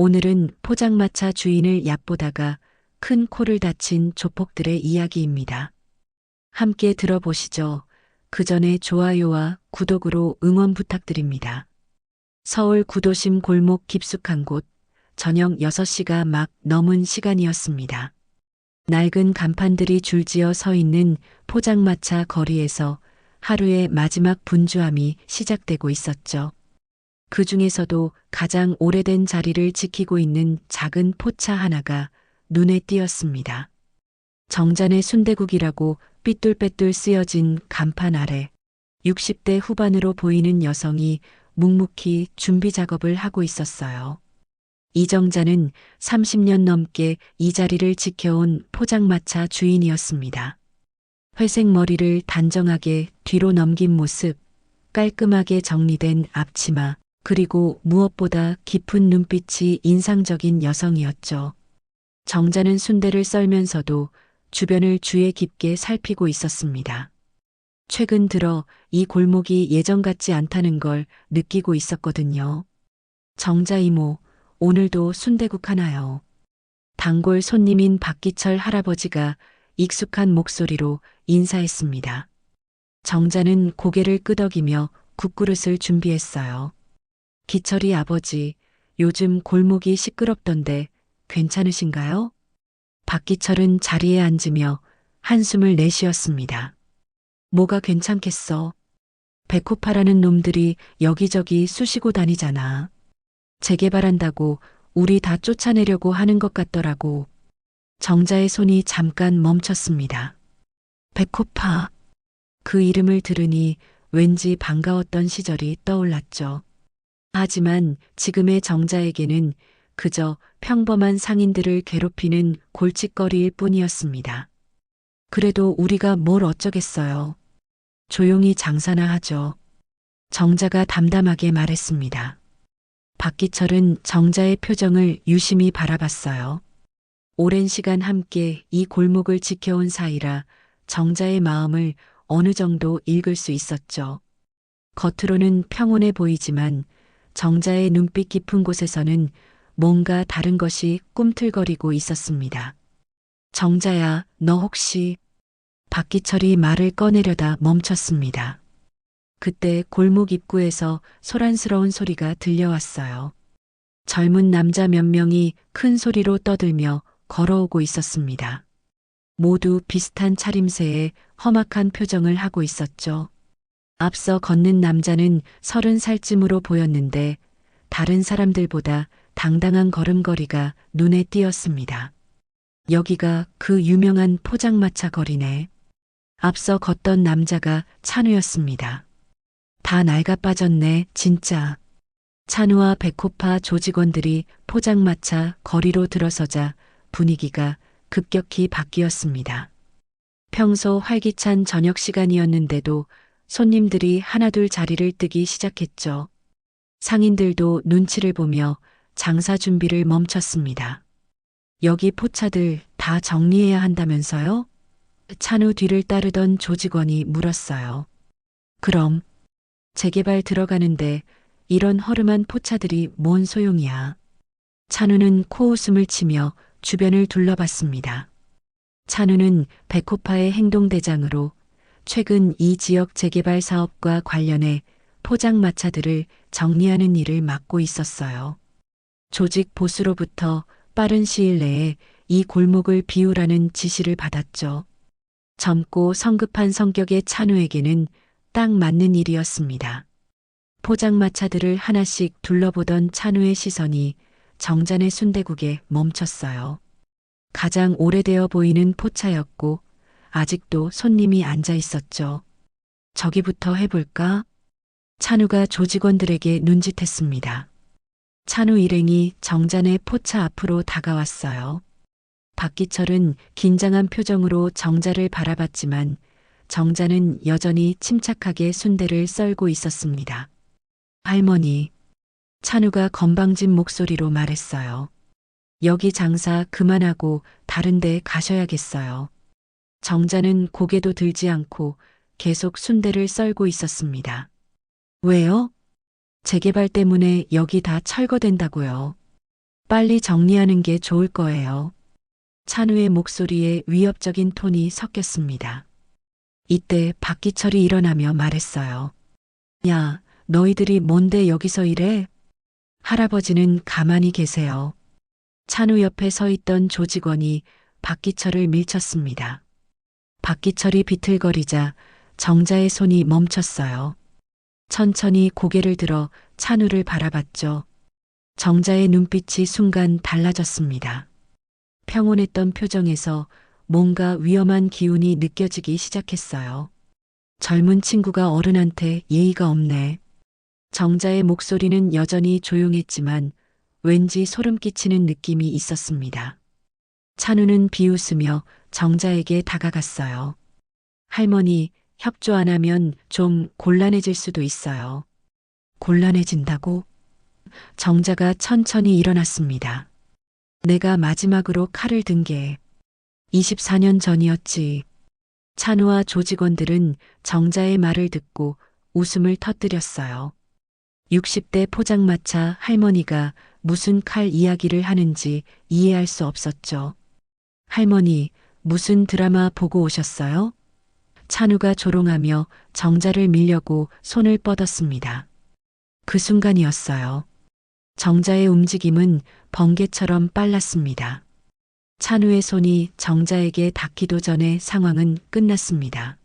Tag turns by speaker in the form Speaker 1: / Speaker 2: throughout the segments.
Speaker 1: 오늘은 포장마차 주인을 얕보다가 큰 코를 다친 조폭들의 이야기입니다. 함께 들어보시죠. 그 전에 좋아요와 구독으로 응원 부탁드립니다. 서울 구도심 골목 깊숙한 곳, 저녁 6시가 막 넘은 시간이었습니다. 낡은 간판들이 줄지어 서 있는 포장마차 거리에서 하루의 마지막 분주함이 시작되고 있었죠. 그 중에서도 가장 오래된 자리를 지키고 있는 작은 포차 하나가 눈에 띄었습니다. 정잔의 순대국이라고 삐뚤빼뚤 쓰여진 간판 아래 60대 후반으로 보이는 여성이 묵묵히 준비 작업을 하고 있었어요. 이정자는 30년 넘게 이 자리를 지켜온 포장마차 주인이었습니다. 회색 머리를 단정하게 뒤로 넘긴 모습, 깔끔하게 정리된 앞치마, 그리고 무엇보다 깊은 눈빛이 인상적인 여성이었죠. 정자는 순대를 썰면서도 주변을 주의 깊게 살피고 있었습니다. 최근 들어 이 골목이 예전 같지 않다는 걸 느끼고 있었거든요. 정자 이모, 오늘도 순대국 하나요. 단골 손님인 박기철 할아버지가 익숙한 목소리로 인사했습니다. 정자는 고개를 끄덕이며 국그릇을 준비했어요. 기철이 아버지, 요즘 골목이 시끄럽던데 괜찮으신가요? 박기철은 자리에 앉으며 한숨을 내쉬었습니다. 뭐가 괜찮겠어? 백호파라는 놈들이 여기저기 쑤시고 다니잖아. 재개발한다고 우리 다 쫓아내려고 하는 것 같더라고. 정자의 손이 잠깐 멈췄습니다. 백호파. 그 이름을 들으니 왠지 반가웠던 시절이 떠올랐죠. 하지만 지금의 정자에게는 그저 평범한 상인들을 괴롭히는 골칫거리일 뿐이었습니다. 그래도 우리가 뭘 어쩌겠어요. 조용히 장사나 하죠. 정자가 담담하게 말했습니다. 박기철은 정자의 표정을 유심히 바라봤어요. 오랜 시간 함께 이 골목을 지켜온 사이라 정자의 마음을 어느 정도 읽을 수 있었죠. 겉으로는 평온해 보이지만 정자의 눈빛 깊은 곳에서는 뭔가 다른 것이 꿈틀거리고 있었습니다. 정자야, 너 혹시 박기철이 말을 꺼내려다 멈췄습니다. 그때 골목 입구에서 소란스러운 소리가 들려왔어요. 젊은 남자 몇 명이 큰 소리로 떠들며 걸어오고 있었습니다. 모두 비슷한 차림새에 험악한 표정을 하고 있었죠. 앞서 걷는 남자는 서른 살쯤으로 보였는데 다른 사람들보다 당당한 걸음걸이가 눈에 띄었습니다. 여기가 그 유명한 포장마차 거리네. 앞서 걷던 남자가 찬우였습니다. 다 낡아 빠졌네, 진짜. 찬우와 백호파 조직원들이 포장마차 거리로 들어서자 분위기가 급격히 바뀌었습니다. 평소 활기찬 저녁 시간이었는데도 손님들이 하나둘 자리를 뜨기 시작했죠. 상인들도 눈치를 보며 장사 준비를 멈췄습니다. 여기 포차들 다 정리해야 한다면서요? 찬우 뒤를 따르던 조직원이 물었어요. 그럼 재개발 들어가는데 이런 허름한 포차들이 뭔 소용이야. 찬우는 코웃음을 치며 주변을 둘러봤습니다. 찬우는 백호파의 행동대장으로 최근 이 지역 재개발 사업과 관련해 포장마차들을 정리하는 일을 맡고 있었어요. 조직 보수로부터 빠른 시일 내에 이 골목을 비우라는 지시를 받았죠. 젊고 성급한 성격의 찬우에게는 딱 맞는 일이었습니다. 포장마차들을 하나씩 둘러보던 찬우의 시선이 정잔의 순대국에 멈췄어요. 가장 오래되어 보이는 포차였고 아직도 손님이 앉아 있었죠. 저기부터 해볼까? 찬우가 조직원들에게 눈짓했습니다. 찬우 일행이 정잔의 포차 앞으로 다가왔어요. 박기철은 긴장한 표정으로 정자를 바라봤지만 정자는 여전히 침착하게 순대를 썰고 있었습니다. 할머니, 찬우가 건방진 목소리로 말했어요. 여기 장사 그만하고 다른 데 가셔야겠어요. 정자는 고개도 들지 않고 계속 순대를 썰고 있었습니다. 왜요? 재개발 때문에 여기 다 철거된다고요. 빨리 정리하는 게 좋을 거예요. 찬우의 목소리에 위협적인 톤이 섞였습니다. 이때 박기철이 일어나며 말했어요. 야, 너희들이 뭔데 여기서 이래? 할아버지는 가만히 계세요. 찬우 옆에 서 있던 조직원이 박기철을 밀쳤습니다. 박기철이 비틀거리자 정자의 손이 멈췄어요. 천천히 고개를 들어 찬우를 바라봤죠. 정자의 눈빛이 순간 달라졌습니다. 평온했던 표정에서 뭔가 위험한 기운이 느껴지기 시작했어요. 젊은 친구가 어른한테 예의가 없네. 정자의 목소리는 여전히 조용했지만 왠지 소름 끼치는 느낌이 있었습니다. 찬우는 비웃으며 정자에게 다가갔어요. 할머니, 협조 안 하면 좀 곤란해질 수도 있어요. 곤란해진다고? 정자가 천천히 일어났습니다. 내가 마지막으로 칼을 든 게 24년 전이었지. 찬우와 조직원들은 정자의 말을 듣고 웃음을 터뜨렸어요. 60대 포장마차 할머니가 무슨 칼 이야기를 하는지 이해할 수 없었죠. 할머니, 무슨 드라마 보고 오셨어요? 찬우가 조롱하며 정자를 밀려고 손을 뻗었습니다. 그 순간이었어요. 정자의 움직임은 번개처럼 빨랐습니다. 찬우의 손이 정자에게 닿기도 전에 상황은 끝났습니다.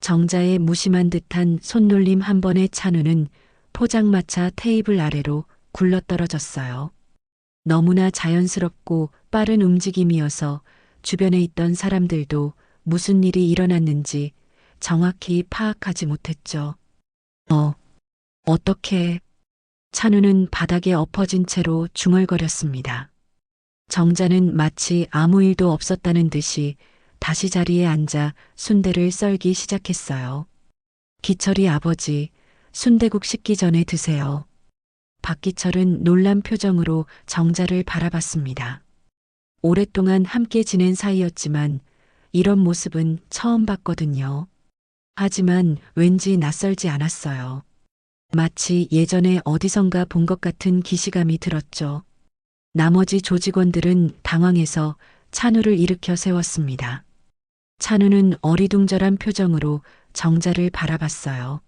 Speaker 1: 정자의 무심한 듯한 손놀림 한 번에 찬우는 포장마차 테이블 아래로 굴러떨어졌어요. 너무나 자연스럽고 빠른 움직임이어서 주변에 있던 사람들도 무슨 일이 일어났는지 정확히 파악하지 못했죠. 어, 어떻게 찬우는 바닥에 엎어진 채로 중얼거렸습니다. 정자는 마치 아무 일도 없었다는 듯이 다시 자리에 앉아 순대를 썰기 시작했어요. 기철이 아버지, 순대국 식기 전에 드세요. 박기철은 놀란 표정으로 정자를 바라봤습니다. 오랫동안 함께 지낸 사이였지만 이런 모습은 처음 봤거든요. 하지만 왠지 낯설지 않았어요. 마치 예전에 어디선가 본 것 같은 기시감이 들었죠. 나머지 조직원들은 당황해서 찬우를 일으켜 세웠습니다. 찬우는 어리둥절한 표정으로 정자를 바라봤어요.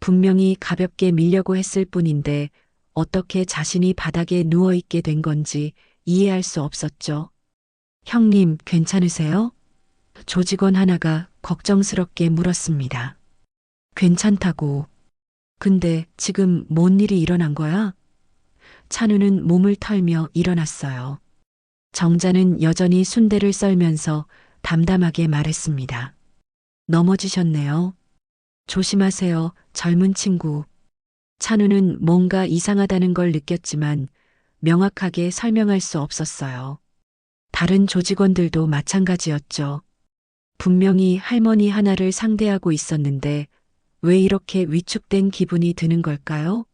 Speaker 1: 분명히 가볍게 밀려고 했을 뿐인데 어떻게 자신이 바닥에 누워있게 된 건지 이해할 수 없었죠. 형님, 괜찮으세요? 조직원 하나가 걱정스럽게 물었습니다. 괜찮다고. 근데 지금 뭔 일이 일어난 거야? 찬우는 몸을 털며 일어났어요. 정자는 여전히 순대를 썰면서 담담하게 말했습니다. 넘어지셨네요. 조심하세요, 젊은 친구. 찬우는 뭔가 이상하다는 걸 느꼈지만 명확하게 설명할 수 없었어요. 다른 조직원들도 마찬가지였죠. 분명히 할머니 하나를 상대하고 있었는데 왜 이렇게 위축된 기분이 드는 걸까요?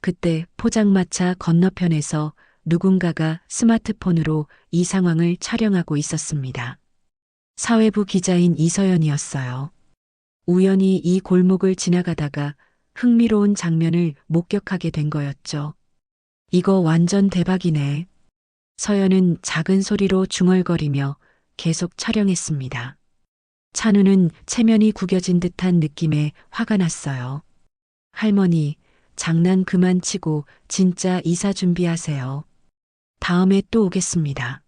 Speaker 1: 그때 포장마차 건너편에서 누군가가 스마트폰으로 이 상황을 촬영하고 있었습니다. 사회부 기자인 이서연이었어요. 우연히 이 골목을 지나가다가 흥미로운 장면을 목격하게 된 거였죠. 이거 완전 대박이네. 서연은 작은 소리로 중얼거리며 계속 촬영했습니다. 찬우는 체면이 구겨진 듯한 느낌에 화가 났어요. 할머니, 장난 그만 치고 진짜 이사 준비하세요. 다음에 또 오겠습니다.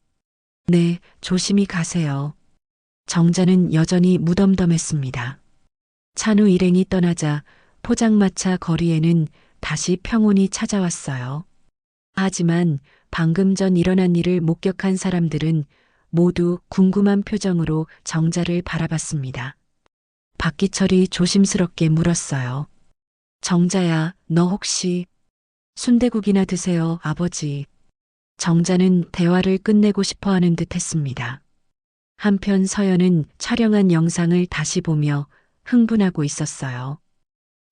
Speaker 1: 네, 조심히 가세요. 정자는 여전히 무덤덤했습니다. 찬우 일행이 떠나자 포장마차 거리에는 다시 평온이 찾아왔어요. 하지만 방금 전 일어난 일을 목격한 사람들은 모두 궁금한 표정으로 정자를 바라봤습니다. 박기철이 조심스럽게 물었어요. 정자야, 너 혹시 순대국이나 드세요, 아버지. 정자는 대화를 끝내고 싶어 하는 듯 했습니다. 한편 서연은 촬영한 영상을 다시 보며 흥분하고 있었어요.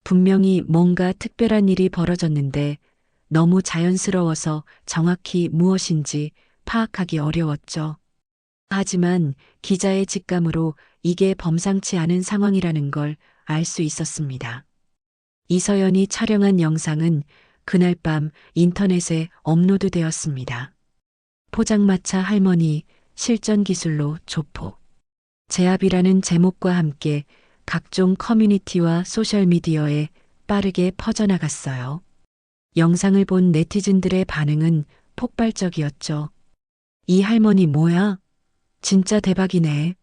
Speaker 1: 분명히 뭔가 특별한 일이 벌어졌는데 너무 자연스러워서 정확히 무엇인지 파악하기 어려웠죠. 하지만 기자의 직감으로 이게 범상치 않은 상황이라는 걸 알 수 있었습니다. 이서연이 촬영한 영상은 그날 밤 인터넷에 업로드 되었습니다. 포장마차 할머니 실전 기술로 조폭. 제압이라는 제목과 함께 각종 커뮤니티와 소셜미디어에 빠르게 퍼져나갔어요. 영상을 본 네티즌들의 반응은 폭발적이었죠. 이 할머니 뭐야? 진짜 대박이네.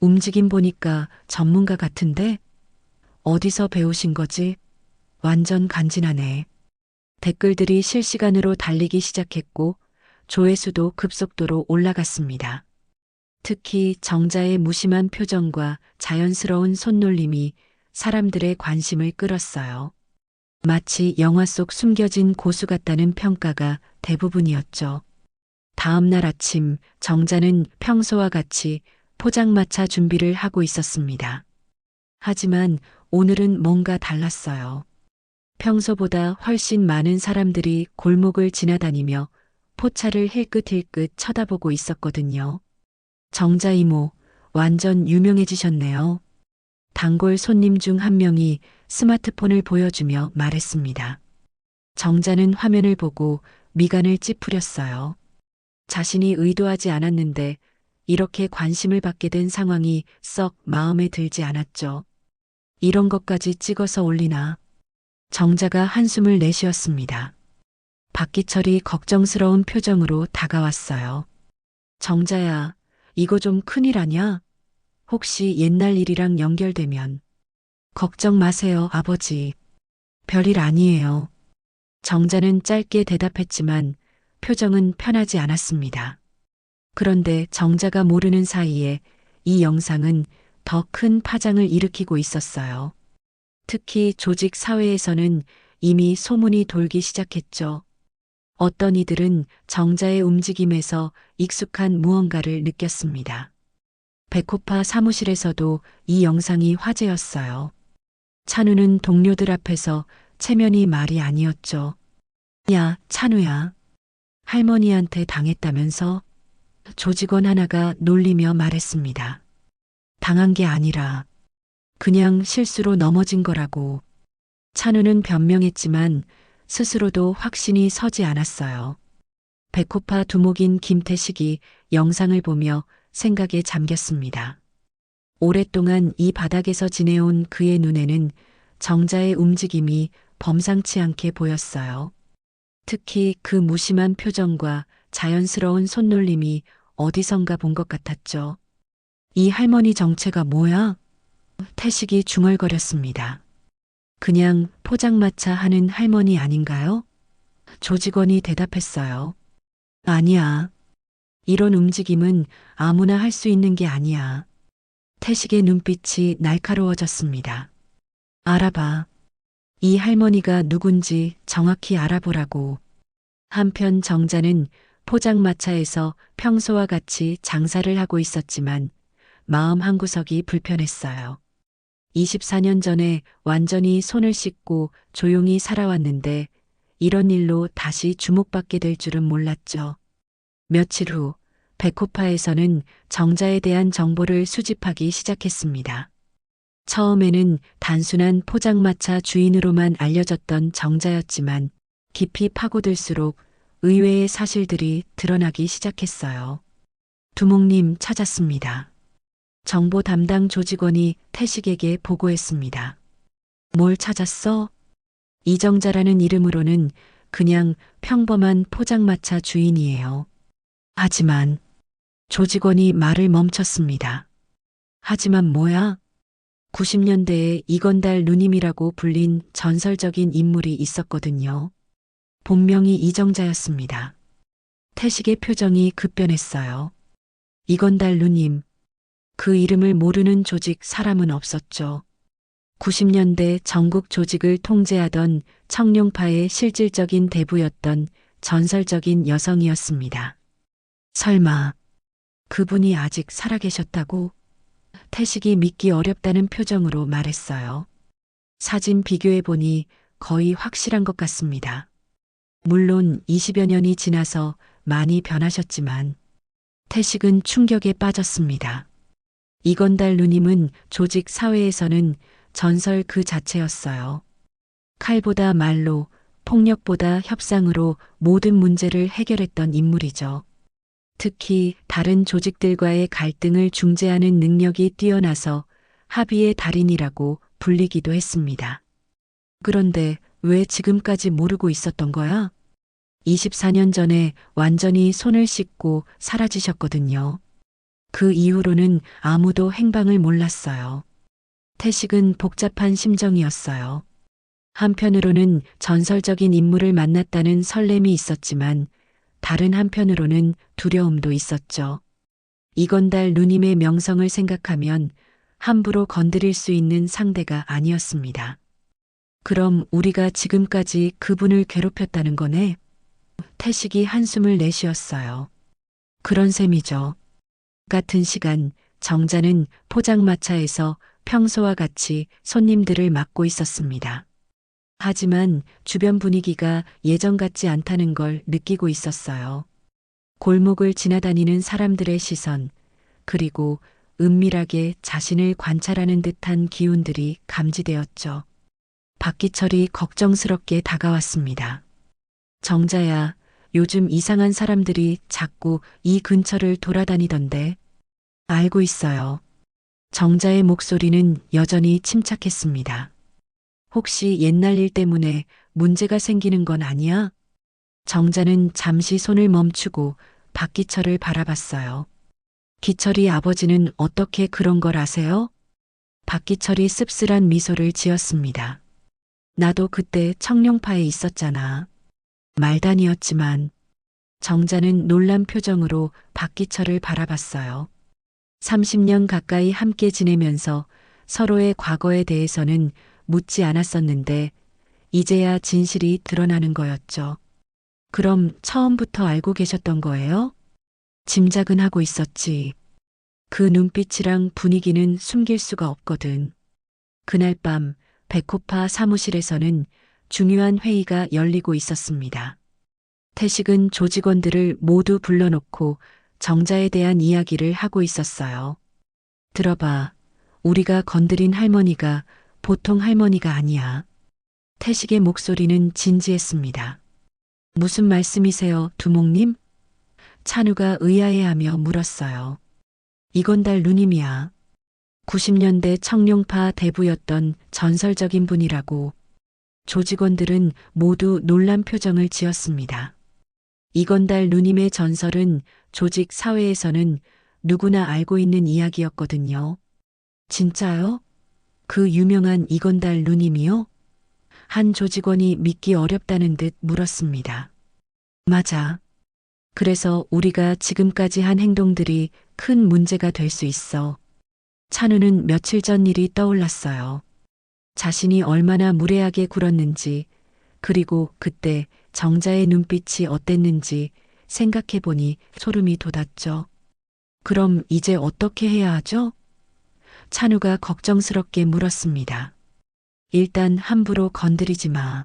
Speaker 1: 움직임 보니까 전문가 같은데? 어디서 배우신 거지? 완전 간지나네. 댓글들이 실시간으로 달리기 시작했고 조회수도 급속도로 올라갔습니다. 특히 정자의 무심한 표정과 자연스러운 손놀림이 사람들의 관심을 끌었어요. 마치 영화 속 숨겨진 고수 같다는 평가가 대부분이었죠. 다음 날 아침 정자는 평소와 같이 포장마차 준비를 하고 있었습니다. 하지만 오늘은 뭔가 달랐어요. 평소보다 훨씬 많은 사람들이 골목을 지나다니며 포차를 힐끗힐끗 쳐다보고 있었거든요. 정자 이모, 완전 유명해지셨네요. 단골 손님 중 한 명이 스마트폰을 보여주며 말했습니다. 정자는 화면을 보고 미간을 찌푸렸어요. 자신이 의도하지 않았는데 이렇게 관심을 받게 된 상황이 썩 마음에 들지 않았죠. 이런 것까지 찍어서 올리나. 정자가 한숨을 내쉬었습니다. 박기철이 걱정스러운 표정으로 다가왔어요. 정자야, 이거 좀 큰일 아냐? 혹시 옛날 일이랑 연결되면. 걱정 마세요, 아버지. 별일 아니에요. 정자는 짧게 대답했지만 표정은 편하지 않았습니다. 그런데 정자가 모르는 사이에 이 영상은 더 큰 파장을 일으키고 있었어요. 특히 조직 사회에서는 이미 소문이 돌기 시작했죠. 어떤 이들은 정자의 움직임에서 익숙한 무언가를 느꼈습니다. 백호파 사무실에서도 이 영상이 화제였어요. 찬우는 동료들 앞에서 체면이 말이 아니었죠. 야, 찬우야. 할머니한테 당했다면서? 조직원 하나가 놀리며 말했습니다. 당한 게 아니라 그냥 실수로 넘어진 거라고. 찬우는 변명했지만 스스로도 확신이 서지 않았어요. 백호파 두목인 김태식이 영상을 보며 생각에 잠겼습니다. 오랫동안 이 바닥에서 지내온 그의 눈에는 정자의 움직임이 범상치 않게 보였어요. 특히 그 무심한 표정과 자연스러운 손놀림이 어디선가 본 것 같았죠. 이 할머니 정체가 뭐야? 태식이 중얼거렸습니다. 그냥 포장마차 하는 할머니 아닌가요? 조직원이 대답했어요. 아니야. 이런 움직임은 아무나 할 수 있는 게 아니야. 태식의 눈빛이 날카로워졌습니다. 알아봐. 이 할머니가 누군지 정확히 알아보라고. 한편 정자는 포장마차에서 평소와 같이 장사를 하고 있었지만 마음 한구석이 불편했어요. 24년 전에 완전히 손을 씻고 조용히 살아왔는데 이런 일로 다시 주목받게 될 줄은 몰랐죠. 며칠 후 백호파에서는 정자에 대한 정보를 수집하기 시작했습니다. 처음에는 단순한 포장마차 주인으로만 알려졌던 정자였지만 깊이 파고들수록 의외의 사실들이 드러나기 시작했어요. 두목님 찾았습니다. 정보 담당 조직원이 태식에게 보고했습니다. 뭘 찾았어? 이정자라는 이름으로는 그냥 평범한 포장마차 주인이에요. 하지만 조직원이 말을 멈췄습니다. 하지만 뭐야? 90년대에 이건달 누님이라고 불린 전설적인 인물이 있었거든요. 본명이 이정자였습니다. 태식의 표정이 급변했어요. 이건달 누님, 그 이름을 모르는 조직 사람은 없었죠. 90년대 전국 조직을 통제하던 청룡파의 실질적인 대부였던 전설적인 여성이었습니다. 설마 그분이 아직 살아계셨다고? 태식이 믿기 어렵다는 표정으로 말했어요. 사진 비교해 보니 거의 확실한 것 같습니다. 물론 20여 년이 지나서 많이 변하셨지만 태식은 충격에 빠졌습니다. 이건달 누님은 조직 사회에서는 전설 그 자체였어요. 칼보다 말로 폭력보다 협상으로 모든 문제를 해결했던 인물이죠. 특히 다른 조직들과의 갈등을 중재하는 능력이 뛰어나서 합의의 달인이라고 불리기도 했습니다. 그런데 왜 지금까지 모르고 있었던 거야? 24년 전에 완전히 손을 씻고 사라지셨거든요. 그 이후로는 아무도 행방을 몰랐어요. 태식은 복잡한 심정이었어요. 한편으로는 전설적인 인물을 만났다는 설렘이 있었지만 다른 한편으로는 두려움도 있었죠. 이건달 누님의 명성을 생각하면 함부로 건드릴 수 있는 상대가 아니었습니다. 그럼 우리가 지금까지 그분을 괴롭혔다는 거네? 태식이 한숨을 내쉬었어요. 그런 셈이죠. 같은 시간 정자는 포장마차에서 평소와 같이 손님들을 맡고 있었습니다. 하지만 주변 분위기가 예전 같지 않다는 걸 느끼고 있었어요. 골목을 지나다니는 사람들의 시선, 그리고 은밀하게 자신을 관찰하는 듯한 기운들이 감지되었죠. 박기철이 걱정스럽게 다가왔습니다. 정자야, 요즘 이상한 사람들이 자꾸 이 근처를 돌아다니던데. 알고 있어요. 정자의 목소리는 여전히 침착했습니다. 혹시 옛날 일 때문에 문제가 생기는 건 아니야? 정자는 잠시 손을 멈추고 박기철을 바라봤어요. 기철이 아버지는 어떻게 그런 걸 아세요? 박기철이 씁쓸한 미소를 지었습니다. 나도 그때 청룡파에 있었잖아. 말단이었지만 정자는 놀란 표정으로 박기철을 바라봤어요. 30년 가까이 함께 지내면서 서로의 과거에 대해서는 묻지 않았었는데 이제야 진실이 드러나는 거였죠. 그럼 처음부터 알고 계셨던 거예요? 짐작은 하고 있었지. 그 눈빛이랑 분위기는 숨길 수가 없거든. 그날 밤 백호파 사무실에서는 중요한 회의가 열리고 있었습니다. 태식은 조직원들을 모두 불러놓고 정자에 대한 이야기를 하고 있었어요. 들어봐. 우리가 건드린 할머니가 보통 할머니가 아니야. 태식의 목소리는 진지했습니다. 무슨 말씀이세요, 두목님? 찬우가 의아해하며 물었어요. 이건달 누님이야. 90년대 청룡파 대부였던 전설적인 분이라고 조직원들은 모두 놀란 표정을 지었습니다. 이건달 누님의 전설은 조직 사회에서는 누구나 알고 있는 이야기였거든요. 진짜요? 그 유명한 이건달 누님이요? 한 조직원이 믿기 어렵다는 듯 물었습니다. 맞아. 그래서 우리가 지금까지 한 행동들이 큰 문제가 될 수 있어. 찬우는 며칠 전 일이 떠올랐어요. 자신이 얼마나 무례하게 굴었는지, 그리고 그때 정자의 눈빛이 어땠는지 생각해보니 소름이 돋았죠. 그럼 이제 어떻게 해야 하죠? 찬우가 걱정스럽게 물었습니다. 일단 함부로 건드리지 마.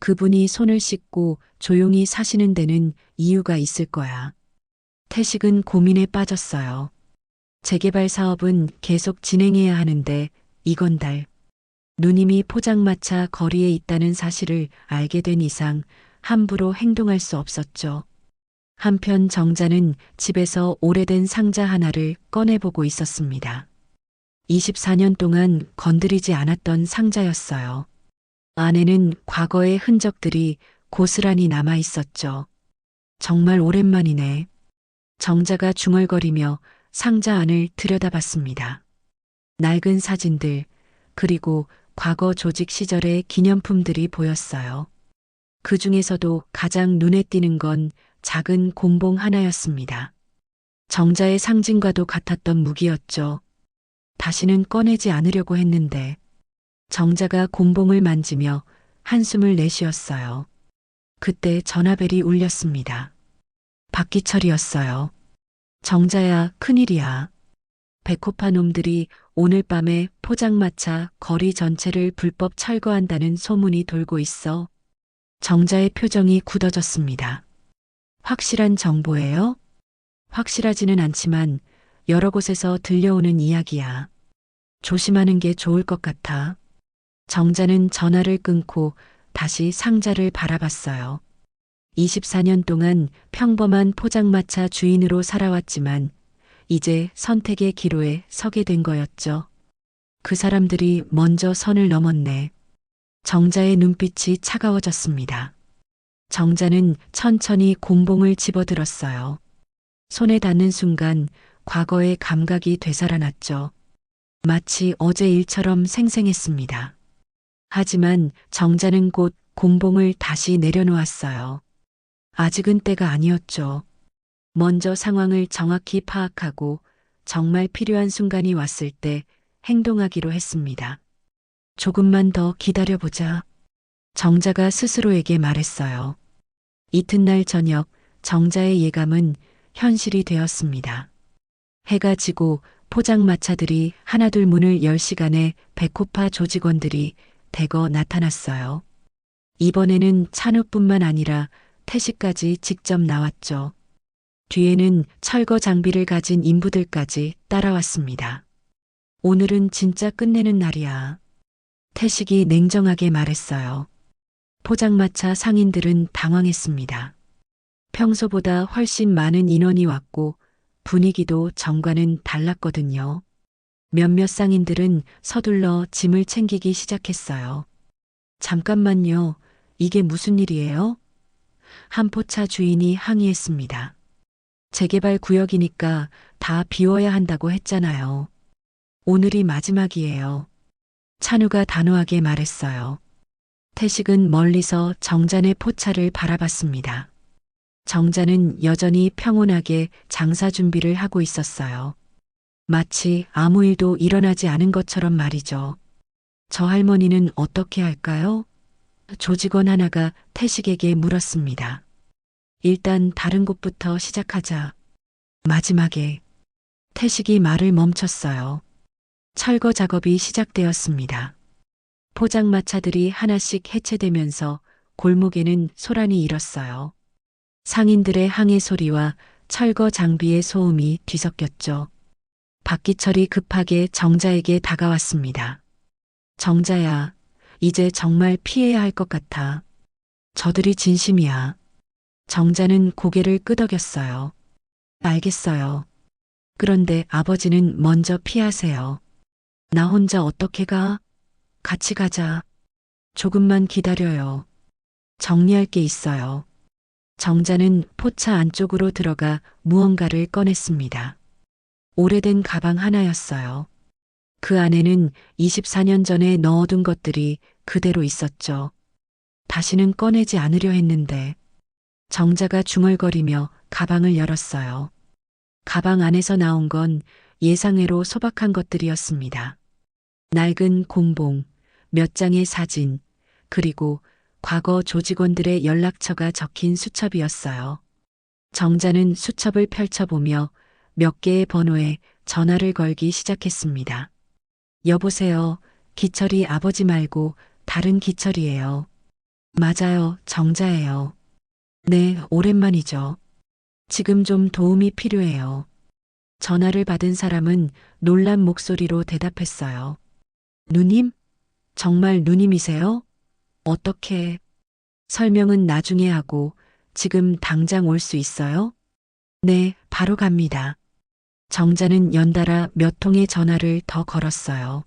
Speaker 1: 그분이 손을 씻고 조용히 사시는 데는 이유가 있을 거야. 태식은 고민에 빠졌어요. 재개발 사업은 계속 진행해야 하는데 이건 달. 누님이 포장마차 거리에 있다는 사실을 알게 된 이상 함부로 행동할 수 없었죠. 한편 정자는 집에서 오래된 상자 하나를 꺼내보고 있었습니다. 24년 동안 건드리지 않았던 상자였어요. 안에는 과거의 흔적들이 고스란히 남아 있었죠. 정말 오랜만이네. 정자가 중얼거리며 상자 안을 들여다봤습니다. 낡은 사진들, 그리고 과거 조직 시절의 기념품들이 보였어요. 그 중에서도 가장 눈에 띄는 건 작은 곤봉 하나였습니다. 정자의 상징과도 같았던 무기였죠. 다시는 꺼내지 않으려고 했는데 정자가 곤봉을 만지며 한숨을 내쉬었어요. 그때 전화벨이 울렸습니다. 박기철이었어요. 정자야, 큰일이야. 백호파 놈들이 오늘 밤에 포장마차 거리 전체를 불법 철거한다는 소문이 돌고 있어. 정자의 표정이 굳어졌습니다. 확실한 정보예요? 확실하지는 않지만 여러 곳에서 들려오는 이야기야. 조심하는 게 좋을 것 같아. 정자는 전화를 끊고 다시 상자를 바라봤어요. 24년 동안 평범한 포장마차 주인으로 살아왔지만 이제 선택의 기로에 서게 된 거였죠. 그 사람들이 먼저 선을 넘었네. 정자의 눈빛이 차가워졌습니다. 정자는 천천히 곤봉을 집어들었어요. 손에 닿는 순간 과거의 감각이 되살아났죠. 마치 어제 일처럼 생생했습니다. 하지만 정자는 곧 곤봉을 다시 내려놓았어요. 아직은 때가 아니었죠. 먼저 상황을 정확히 파악하고 정말 필요한 순간이 왔을 때 행동하기로 했습니다. 조금만 더 기다려보자. 정자가 스스로에게 말했어요. 이튿날 저녁 정자의 예감은 현실이 되었습니다. 해가 지고 포장마차들이 하나둘 문을 열 시간에 백호파 조직원들이 대거 나타났어요. 이번에는 찬우뿐만 아니라 태식까지 직접 나왔죠. 뒤에는 철거 장비를 가진 인부들까지 따라왔습니다. 오늘은 진짜 끝내는 날이야. 태식이 냉정하게 말했어요. 포장마차 상인들은 당황했습니다. 평소보다 훨씬 많은 인원이 왔고 분위기도 정과는 달랐거든요. 몇몇 상인들은 서둘러 짐을 챙기기 시작했어요. 잠깐만요. 이게 무슨 일이에요? 한 포차 주인이 항의했습니다. 재개발 구역이니까 다 비워야 한다고 했잖아요. 오늘이 마지막이에요. 찬우가 단호하게 말했어요. 태식은 멀리서 정잔의 포차를 바라봤습니다. 정자는 여전히 평온하게 장사 준비를 하고 있었어요. 마치 아무 일도 일어나지 않은 것처럼 말이죠. 저 할머니는 어떻게 할까요? 조직원 하나가 태식에게 물었습니다. 일단 다른 곳부터 시작하자. 마지막에 태식이 말을 멈췄어요. 철거 작업이 시작되었습니다. 포장마차들이 하나씩 해체되면서 골목에는 소란이 일었어요. 상인들의 항해 소리와 철거 장비의 소음이 뒤섞였죠. 박기철이 급하게 정자에게 다가왔습니다. 정자야, 이제 정말 피해야 할 것 같아. 저들이 진심이야. 정자는 고개를 끄덕였어요. 알겠어요. 그런데 아버지는 먼저 피하세요. 나 혼자 어떻게 가? 같이 가자. 조금만 기다려요. 정리할 게 있어요. 정자는 포차 안쪽으로 들어가 무언가를 꺼냈습니다. 오래된 가방 하나였어요. 그 안에는 24년 전에 넣어둔 것들이 그대로 있었죠. 다시는 꺼내지 않으려 했는데 정자가 중얼거리며 가방을 열었어요. 가방 안에서 나온 건 예상외로 소박한 것들이었습니다. 낡은 공봉, 몇 장의 사진, 그리고 과거 조직원들의 연락처가 적힌 수첩이었어요. 정자는 수첩을 펼쳐보며 몇 개의 번호에 전화를 걸기 시작했습니다. 여보세요. 기철이 아버지 말고 다른 기철이에요. 맞아요. 정자예요. 네, 오랜만이죠. 지금 좀 도움이 필요해요. 전화를 받은 사람은 놀란 목소리로 대답했어요. 누님? 정말 누님이세요? 어떻게? 설명은 나중에 하고 지금 당장 올 수 있어요? 네, 바로 갑니다. 정자는 연달아 몇 통의 전화를 더 걸었어요.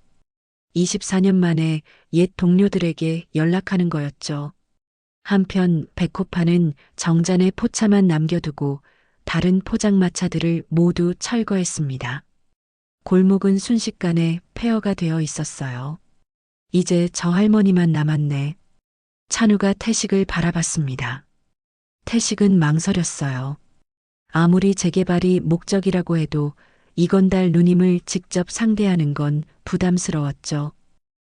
Speaker 1: 24년 만에 옛 동료들에게 연락하는 거였죠. 한편 백호파는 정잔의 포차만 남겨두고 다른 포장마차들을 모두 철거했습니다. 골목은 순식간에 폐허가 되어 있었어요. 이제 저 할머니만 남았네. 찬우가 태식을 바라봤습니다. 태식은 망설였어요. 아무리 재개발이 목적이라고 해도 이건달 누님을 직접 상대하는 건 부담스러웠죠.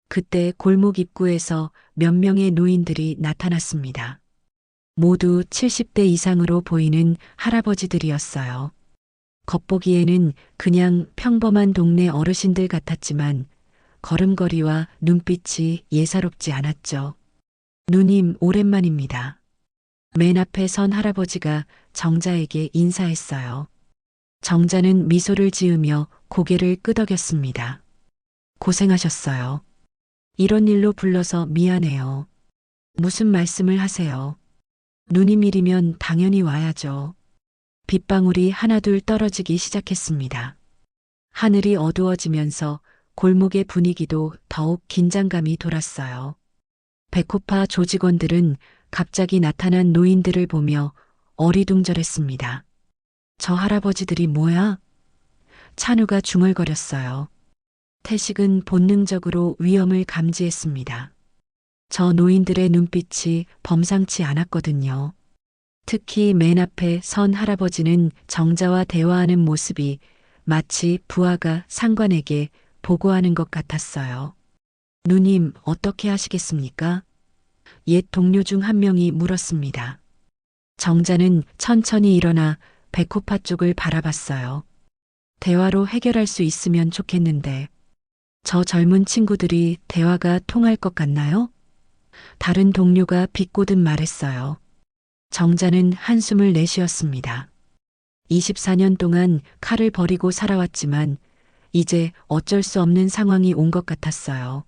Speaker 1: 그때 골목 입구에서 몇 명의 노인들이 나타났습니다. 모두 70대 이상으로 보이는 할아버지들이었어요. 겉보기에는 그냥 평범한 동네 어르신들 같았지만 걸음걸이와 눈빛이 예사롭지 않았죠. 누님, 오랜만입니다. 맨 앞에 선 할아버지가 정자에게 인사했어요. 정자는 미소를 지으며 고개를 끄덕였습니다. 고생하셨어요. 이런 일로 불러서 미안해요. 무슨 말씀을 하세요? 눈이 미리면 당연히 와야죠. 빗방울이 하나둘 떨어지기 시작했습니다. 하늘이 어두워지면서 골목의 분위기도 더욱 긴장감이 돌았어요. 백호파 조직원들은 갑자기 나타난 노인들을 보며 어리둥절했습니다. 저 할아버지들이 뭐야? 찬우가 중얼거렸어요. 태식은 본능적으로 위험을 감지했습니다. 저 노인들의 눈빛이 범상치 않았거든요. 특히 맨 앞에 선 할아버지는 정자와 대화하는 모습이 마치 부하가 상관에게 보고하는 것 같았어요. 누님, 어떻게 하시겠습니까? 옛 동료 중 한 명이 물었습니다. 정자는 천천히 일어나 백호파 쪽을 바라봤어요. 대화로 해결할 수 있으면 좋겠는데, 저 젊은 친구들이 대화가 통할 것 같나요? 다른 동료가 비꼬듯 말했어요. 정자는 한숨을 내쉬었습니다. 24년 동안 칼을 버리고 살아왔지만 이제 어쩔 수 없는 상황이 온 것 같았어요.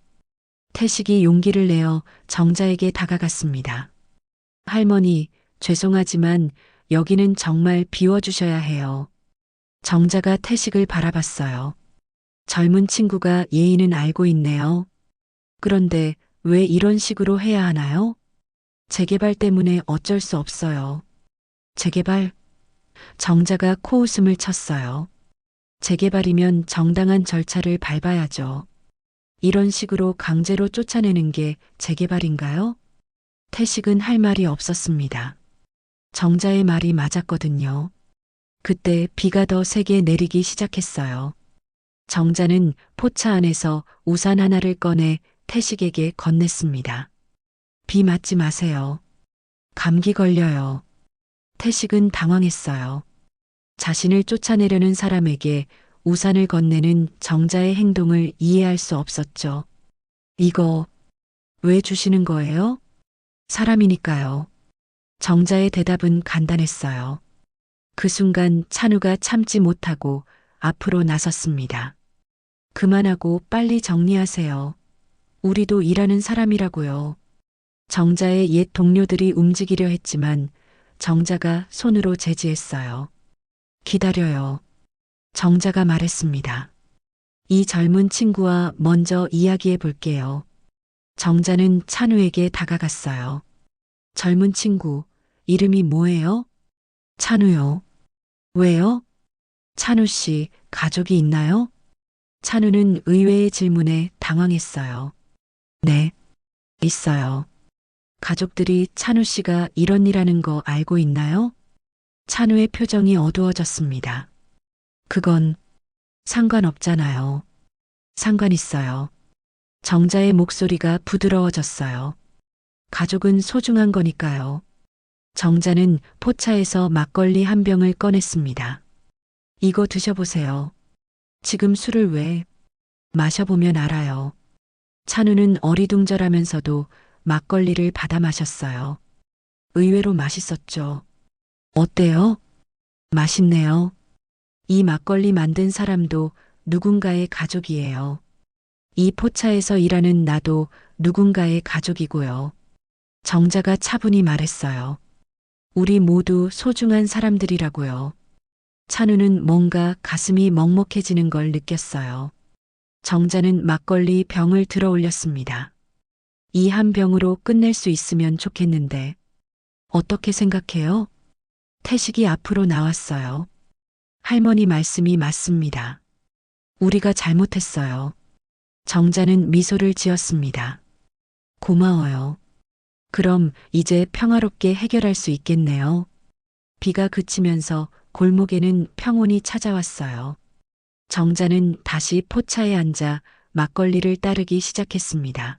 Speaker 1: 태식이 용기를 내어 정자에게 다가갔습니다. 할머니, 죄송하지만 여기는 정말 비워주셔야 해요. 정자가 태식을 바라봤어요. 젊은 친구가 예의는 알고 있네요. 그런데 왜 이런 식으로 해야 하나요? 재개발 때문에 어쩔 수 없어요. 재개발? 정자가 코웃음을 쳤어요. 재개발이면 정당한 절차를 밟아야죠. 이런 식으로 강제로 쫓아내는 게 재개발인가요? 태식은 할 말이 없었습니다. 정자의 말이 맞았거든요. 그때 비가 더 세게 내리기 시작했어요. 정자는 포차 안에서 우산 하나를 꺼내 태식에게 건넸습니다. 비 맞지 마세요. 감기 걸려요. 태식은 당황했어요. 자신을 쫓아내려는 사람에게 우산을 건네는 정자의 행동을 이해할 수 없었죠. 이거 왜 주시는 거예요? 사람이니까요. 정자의 대답은 간단했어요. 그 순간 찬우가 참지 못하고 앞으로 나섰습니다. 그만하고 빨리 정리하세요. 우리도 일하는 사람이라고요. 정자의 옛 동료들이 움직이려 했지만 정자가 손으로 제지했어요. 기다려요. 정자가 말했습니다. 이 젊은 친구와 먼저 이야기해 볼게요. 정자는 찬우에게 다가갔어요. 젊은 친구, 이름이 뭐예요? 찬우요. 왜요? 찬우 씨, 가족이 있나요? 찬우는 의외의 질문에 당황했어요. 네, 있어요. 가족들이 찬우 씨가 이런 일 하는 거 알고 있나요? 찬우의 표정이 어두워졌습니다. 그건 상관없잖아요. 상관 있어요. 정자의 목소리가 부드러워졌어요. 가족은 소중한 거니까요. 정자는 포차에서 막걸리 한 병을 꺼냈습니다. 이거 드셔보세요. 지금 술을 왜? 마셔보면 알아요. 찬우는 어리둥절하면서도 막걸리를 받아 마셨어요. 의외로 맛있었죠. 어때요? 맛있네요. 이 막걸리 만든 사람도 누군가의 가족이에요. 이 포차에서 일하는 나도 누군가의 가족이고요. 정자가 차분히 말했어요. 우리 모두 소중한 사람들이라고요. 찬우는 뭔가 가슴이 먹먹해지는 걸 느꼈어요. 정자는 막걸리 병을 들어 올렸습니다. 이 한 병으로 끝낼 수 있으면 좋겠는데, 어떻게 생각해요? 태식이 앞으로 나왔어요. 할머니 말씀이 맞습니다. 우리가 잘못했어요. 정자는 미소를 지었습니다. 고마워요. 그럼 이제 평화롭게 해결할 수 있겠네요. 비가 그치면서 골목에는 평온이 찾아왔어요. 정자는 다시 포차에 앉아 막걸리를 따르기 시작했습니다.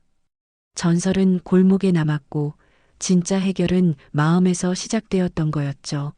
Speaker 1: 전설은 골목에 남았고 진짜 해결은 마음에서 시작되었던 거였죠.